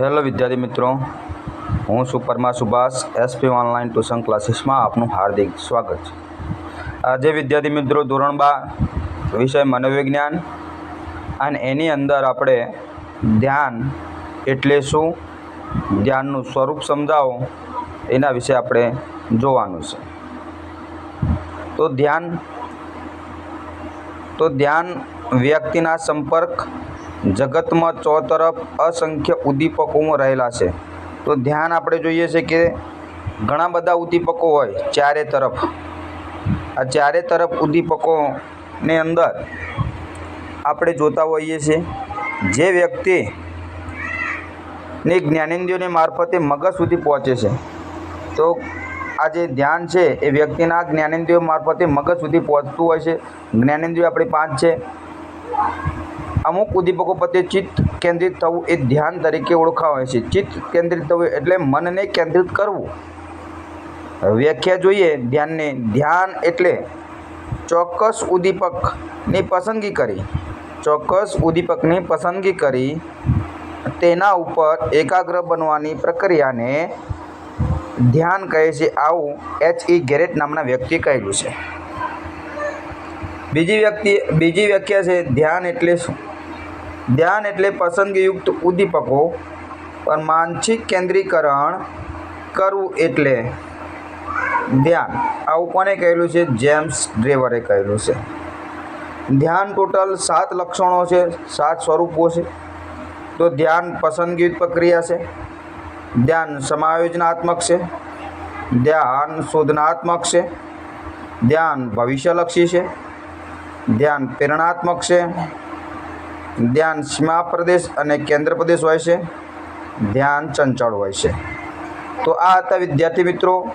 Hello વિદ્યાર્થી મિત્રો, હું સુપરમાં સુભાષ એસપી ઓનલાઈન ટ્યુશન ક્લાસીસમાં આપનું હાર્દિક સ્વાગત છે. આજે વિદ્યાર્થી મિત્રો, ધોરણ બાર, વિષય મનોવિજ્ઞાન અને એની અંદર આપણે ધ્યાન એટલે શું? ધ્યાનનું સ્વરૂપ સમજાવો, એના વિશે આપણે જોવાનું છે. તો ધ્યાન તો ધ્યાન વ્યક્તિના સંપર્ક જગતમાં ચોતરફ અસંખ્ય ઉદ્દીપકોમાં રહેલા છે. તો ધ્યાન આપણે જોઈએ છે કે ઘણા બધા ઉદ્દીપકો હોય ચારે તરફ. આ ચારે તરફ ઉદ્દીપકોની અંદર આપણે જોતા હોઈએ છીએ જે વ્યક્તિ ની જ્ઞાનેન્દ્રિયોની મારફતે મગજ સુધી પહોંચે છે. તો આ જે ધ્યાન છે એ વ્યક્તિના જ્ઞાનેન્દ્રિયો મારફતે મગજ સુધી પહોંચતું હોય છે. જ્ઞાનેન્દ્રિયો આપણી પાંચ છે. અમુક ઉદ્દીપકો પ્રત્યે ચિત્ત કેન્દ્રિત થવું એ ધ્યાન તરીકે ઓળખાવાય છે. ચિત્ત કેન્દ્રિત થવું એટલે મનને કેન્દ્રિત કરવું. વ્યાખ્યા જોઈએ ધ્યાનને. ધ્યાન એટલે ચોક્કસ ઉદ્દીપકની પસંદગી કરી. ચોક્કસ ઉદ્દીપકની પસંદગી કરી તેના ઉપર એકાગ્ર બનવાની પ્રક્રિયાને ધ્યાન કહે છે. આવું એચ ઈ ગેરેટ નામના વ્યક્તિએ કહેલું છે. બીજી વ્યક્તિ, બીજી વ્યાખ્યા છે, ધ્યાન એટલે શું? ધ્યાન એટલે પસંદગીયુક્ત ઉદ્દીપકો પર માનસિક કેન્દ્રીકરણ કરવું એટલે ધ્યાન. આવું કોને કહેલું છે? જેમ્સ ડ્રેવરે કહેલું છે. ધ્યાન ટોટલ સાત લક્ષણો છે, સાત સ્વરૂપો છે. તો ધ્યાન પસંદગીયુક્ત પ્રક્રિયા છે, ધ્યાન સમાયોજનાત્મક છે, ધ્યાન શોધનાત્મક છે, ધ્યાન ભવિષ્યલક્ષી છે ધ્યાન પ્રેરણાત્મક છે. ધ્યાન સીમા પ્રદેશ અને કેન્દ્ર પ્રદેશ હોય છે. ધ્યાન ચંચળ હોય છે. તો આ હતા વિદ્યાર્થી મિત્રો,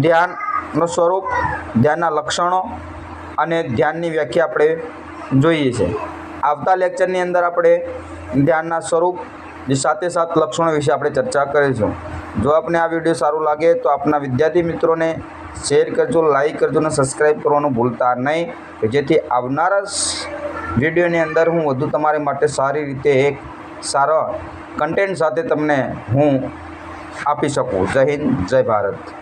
ધ્યાનનું સ્વરૂપ, ધ્યાનના લક્ષણો અને ધ્યાનની વ્યાખ્યા આપણે જોઈએ છે. આવતા લેક્ચરની અંદર આપણે ધ્યાનના સ્વરૂપ જે સાથે સાત લક્ષણો વિશે આપણે ચર્ચા કરીશું. જો આપને આ વીડિયો સારું લાગે તો આપના વિદ્યાર્થી મિત્રોને શેર કરજો લાઈક કરજો અને સબસ્ક્રાઈબ કરવાનું ભૂલતા નહીં. કે જેથી આવનારા વિડીયોની અંદર હું વધુ તમારી માટે સારી રીતે એક સારા કન્ટેન્ટ સાથે તમને હું આપી શકું. જય હિન્દ, જય ભારત.